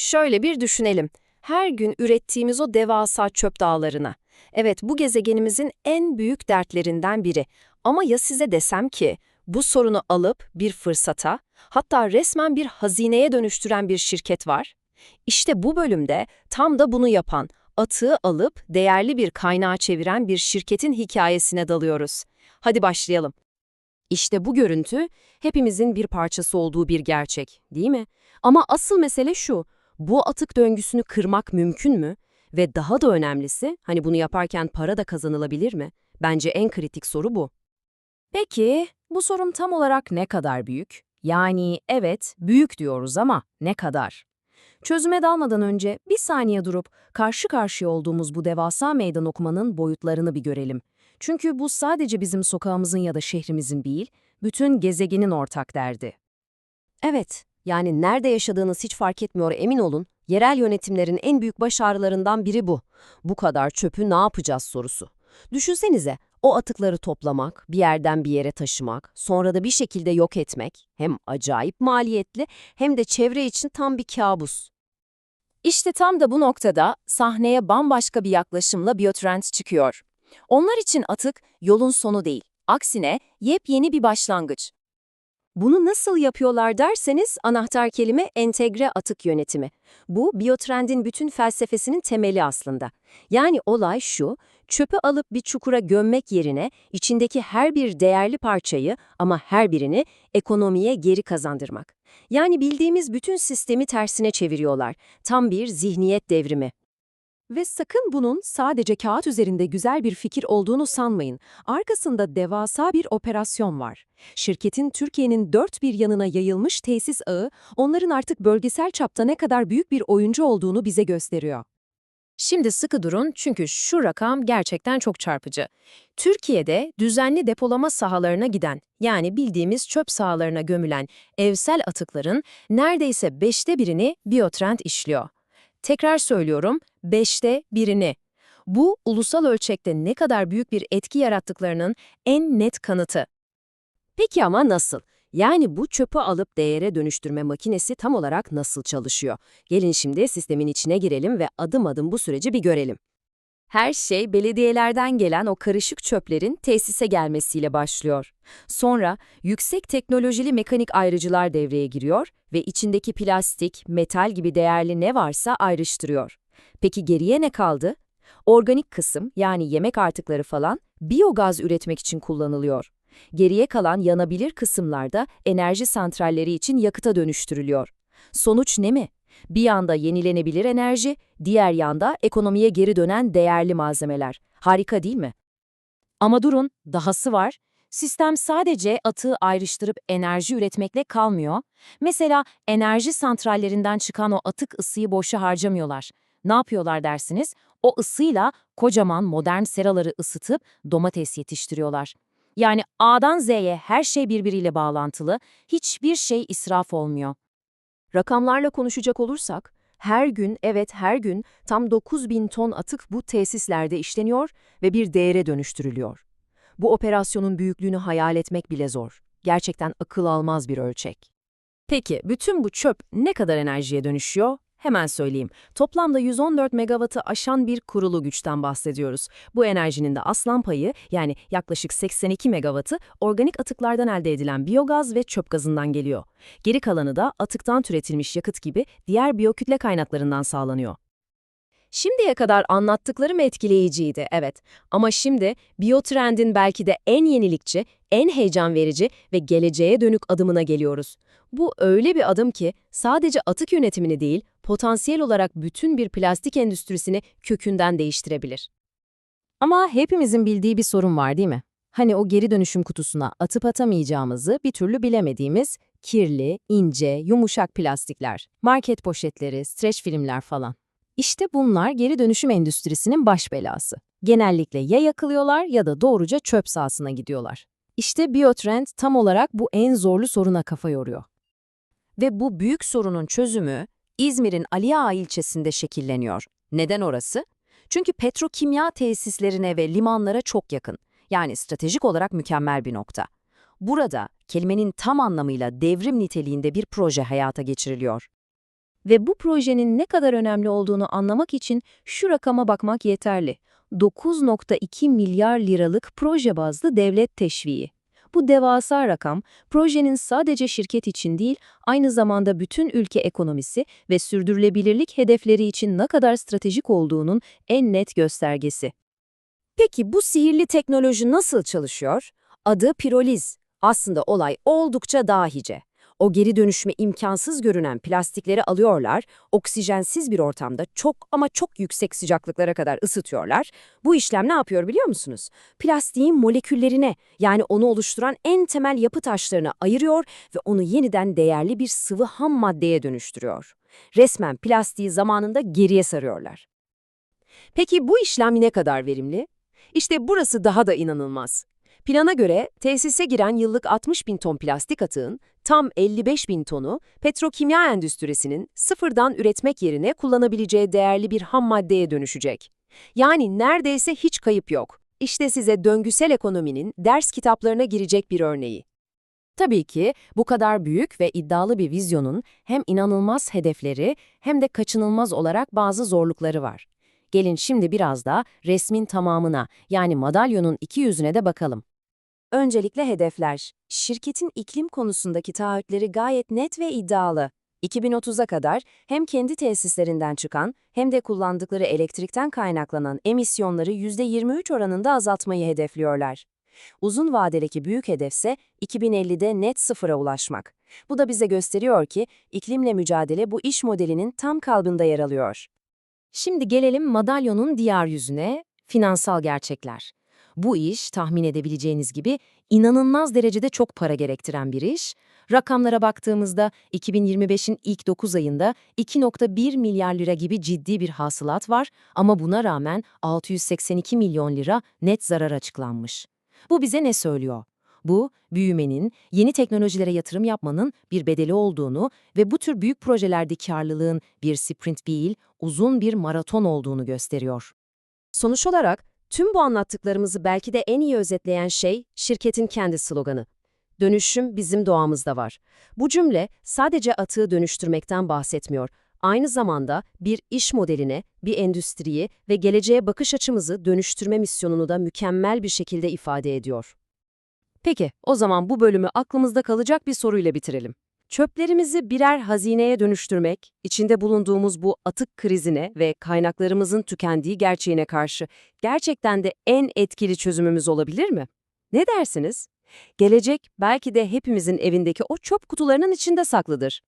Şöyle bir düşünelim. Her gün ürettiğimiz o devasa çöp dağlarına. Evet, bu gezegenimizin en büyük dertlerinden biri. Ama ya size desem ki, bu sorunu alıp bir fırsata, hatta resmen bir hazineye dönüştüren bir şirket var? İşte bu bölümde tam da bunu yapan, atığı alıp değerli bir kaynağa çeviren bir şirketin hikayesine dalıyoruz. Hadi başlayalım. İşte bu görüntü hepimizin bir parçası olduğu bir gerçek, değil mi? Ama asıl mesele şu, bu atık döngüsünü kırmak mümkün mü? Ve daha da önemlisi, hani bunu yaparken para da kazanılabilir mi? Bence en kritik soru bu. Peki, bu sorun tam olarak ne kadar büyük? Yani evet, büyük diyoruz ama ne kadar? Çözüme dalmadan önce bir saniye durup karşı karşıya olduğumuz bu devasa meydan okumanın boyutlarını bir görelim. Çünkü bu sadece bizim sokağımızın ya da şehrimizin değil, bütün gezegenin ortak derdi. Evet, yani nerede yaşadığınız hiç fark etmiyor emin olun, yerel yönetimlerin en büyük baş ağrılarından biri bu. Bu kadar çöpü ne yapacağız sorusu. Düşünsenize, o atıkları toplamak, bir yerden bir yere taşımak, sonra da bir şekilde yok etmek hem acayip maliyetli hem de çevre için tam bir kabus. İşte tam da bu noktada sahneye bambaşka bir yaklaşımla Biotrend çıkıyor. Onlar için atık yolun sonu değil, aksine yepyeni bir başlangıç. Bunu nasıl yapıyorlar derseniz anahtar kelime entegre atık yönetimi. Bu Biotrend'in bütün felsefesinin temeli aslında. Yani olay şu, çöpü alıp bir çukura gömmek yerine içindeki her bir değerli parçayı ama her birini ekonomiye geri kazandırmak. Yani bildiğimiz bütün sistemi tersine çeviriyorlar. Tam bir zihniyet devrimi. Ve sakın bunun sadece kağıt üzerinde güzel bir fikir olduğunu sanmayın. Arkasında devasa bir operasyon var. Şirketin Türkiye'nin dört bir yanına yayılmış tesis ağı, onların artık bölgesel çapta ne kadar büyük bir oyuncu olduğunu bize gösteriyor. Şimdi sıkı durun çünkü şu rakam gerçekten çok çarpıcı. Türkiye'de düzenli depolama sahalarına giden, yani bildiğimiz çöp sahalarına gömülen evsel atıkların neredeyse beşte birini Biotrend işliyor. Tekrar söylüyorum, beşte birini. Bu, ulusal ölçekte ne kadar büyük bir etki yarattıklarının en net kanıtı. Peki ama nasıl? Yani bu çöpü alıp değere dönüştürme makinesi tam olarak nasıl çalışıyor? Gelin şimdi sistemin içine girelim ve adım adım bu süreci bir görelim. Her şey belediyelerden gelen o karışık çöplerin tesise gelmesiyle başlıyor. Sonra yüksek teknolojili mekanik ayrıcılar devreye giriyor ve içindeki plastik, metal gibi değerli ne varsa ayrıştırıyor. Peki geriye ne kaldı? Organik kısım yani yemek artıkları falan biyogaz üretmek için kullanılıyor. Geriye kalan yanabilir kısımlarda enerji santralleri için yakıta dönüştürülüyor. Sonuç ne mi? Bir yanda yenilenebilir enerji, diğer yanda ekonomiye geri dönen değerli malzemeler. Harika değil mi? Ama durun, dahası var. Sistem sadece atığı ayrıştırıp enerji üretmekle kalmıyor. Mesela enerji santrallerinden çıkan o atık ısıyı boşa harcamıyorlar. Ne yapıyorlar dersiniz? O ısıyla kocaman modern seraları ısıtıp domates yetiştiriyorlar. Yani A'dan Z'ye her şey birbiriyle bağlantılı, hiçbir şey israf olmuyor. Rakamlarla konuşacak olursak, her gün, evet her gün tam 9000 ton atık bu tesislerde işleniyor ve bir değere dönüştürülüyor. Bu operasyonun büyüklüğünü hayal etmek bile zor. Gerçekten akıl almaz bir ölçek. Peki bütün bu çöp ne kadar enerjiye dönüşüyor? Hemen söyleyeyim. Toplamda 114 megawattı aşan bir kurulu güçten bahsediyoruz. Bu enerjinin de aslan payı yani yaklaşık 82 megawattı organik atıklardan elde edilen biyogaz ve çöp gazından geliyor. Geri kalanı da atıktan türetilmiş yakıt gibi diğer biyokütle kaynaklarından sağlanıyor. Şimdiye kadar anlattıklarım etkileyiciydi, evet. Ama şimdi Biotrend'in belki de en yenilikçi, en heyecan verici ve geleceğe dönük adımına geliyoruz. Bu öyle bir adım ki sadece atık yönetimini değil, potansiyel olarak bütün bir plastik endüstrisini kökünden değiştirebilir. Ama hepimizin bildiği bir sorun var değil mi? Hani o geri dönüşüm kutusuna atıp atamayacağımızı bir türlü bilemediğimiz kirli, ince, yumuşak plastikler, market poşetleri, streç filmler falan. İşte bunlar geri dönüşüm endüstrisinin baş belası. Genellikle ya yakılıyorlar ya da doğruca çöp sahasına gidiyorlar. İşte Biotrend tam olarak bu en zorlu soruna kafa yoruyor. Ve bu büyük sorunun çözümü İzmir'in Ali Ağa ilçesinde şekilleniyor. Neden orası? Çünkü petrokimya tesislerine ve limanlara çok yakın. Yani stratejik olarak mükemmel bir nokta. Burada kelimenin tam anlamıyla devrim niteliğinde bir proje hayata geçiriliyor. Ve bu projenin ne kadar önemli olduğunu anlamak için şu rakama bakmak yeterli. 9.2 milyar liralık proje bazlı devlet teşviği. Bu devasa rakam, projenin sadece şirket için değil, aynı zamanda bütün ülke ekonomisi ve sürdürülebilirlik hedefleri için ne kadar stratejik olduğunun en net göstergesi. Peki bu sihirli teknoloji nasıl çalışıyor? Adı piroliz. Aslında olay oldukça dahice. O geri dönüşme imkansız görünen plastikleri alıyorlar, oksijensiz bir ortamda çok ama çok yüksek sıcaklıklara kadar ısıtıyorlar. Bu işlem ne yapıyor biliyor musunuz? Plastiğin moleküllerine yani onu oluşturan en temel yapı taşlarını ayırıyor ve onu yeniden değerli bir sıvı ham maddeye dönüştürüyor. Resmen plastiği zamanında geriye sarıyorlar. Peki bu işlem ne kadar verimli? İşte burası daha da inanılmaz. Plana göre tesise giren yıllık 60 bin ton plastik atığın tam 55 bin tonu petrokimya endüstrisinin sıfırdan üretmek yerine kullanabileceği değerli bir ham maddeye dönüşecek. Yani neredeyse hiç kayıp yok. İşte size döngüsel ekonominin ders kitaplarına girecek bir örneği. Tabii ki bu kadar büyük ve iddialı bir vizyonun hem inanılmaz hedefleri hem de kaçınılmaz olarak bazı zorlukları var. Gelin şimdi biraz da resmin tamamına yani madalyonun iki yüzüne de bakalım. Öncelikle hedefler. Şirketin iklim konusundaki taahhütleri gayet net ve iddialı. 2030'a kadar hem kendi tesislerinden çıkan hem de kullandıkları elektrikten kaynaklanan emisyonları %23 oranında azaltmayı hedefliyorlar. Uzun vadedeki büyük hedefse 2050'de net sıfıra ulaşmak. Bu da bize gösteriyor ki iklimle mücadele bu iş modelinin tam kalbinde yer alıyor. Şimdi gelelim madalyonun diğer yüzüne, finansal gerçekler. Bu iş tahmin edebileceğiniz gibi inanılmaz derecede çok para gerektiren bir iş. Rakamlara baktığımızda 2025'in ilk 9 ayında 2.1 milyar lira gibi ciddi bir hasılat var ama buna rağmen 682 milyon lira net zarar açıklanmış. Bu bize ne söylüyor? Bu, büyümenin, yeni teknolojilere yatırım yapmanın bir bedeli olduğunu ve bu tür büyük projelerde karlılığın bir sprint değil, uzun bir maraton olduğunu gösteriyor. Sonuç olarak, tüm bu anlattıklarımızı belki de en iyi özetleyen şey şirketin kendi sloganı. Dönüşüm bizim doğamızda var. Bu cümle sadece atığı dönüştürmekten bahsetmiyor. Aynı zamanda bir iş modeline, bir endüstriyi ve geleceğe bakış açımızı dönüştürme misyonunu da mükemmel bir şekilde ifade ediyor. Peki, o zaman bu bölümü aklımızda kalacak bir soruyla bitirelim. Çöplerimizi birer hazineye dönüştürmek, içinde bulunduğumuz bu atık krizine ve kaynaklarımızın tükendiği gerçeğine karşı gerçekten de en etkili çözümümüz olabilir mi? Ne dersiniz? Gelecek belki de hepimizin evindeki o çöp kutularının içinde saklıdır.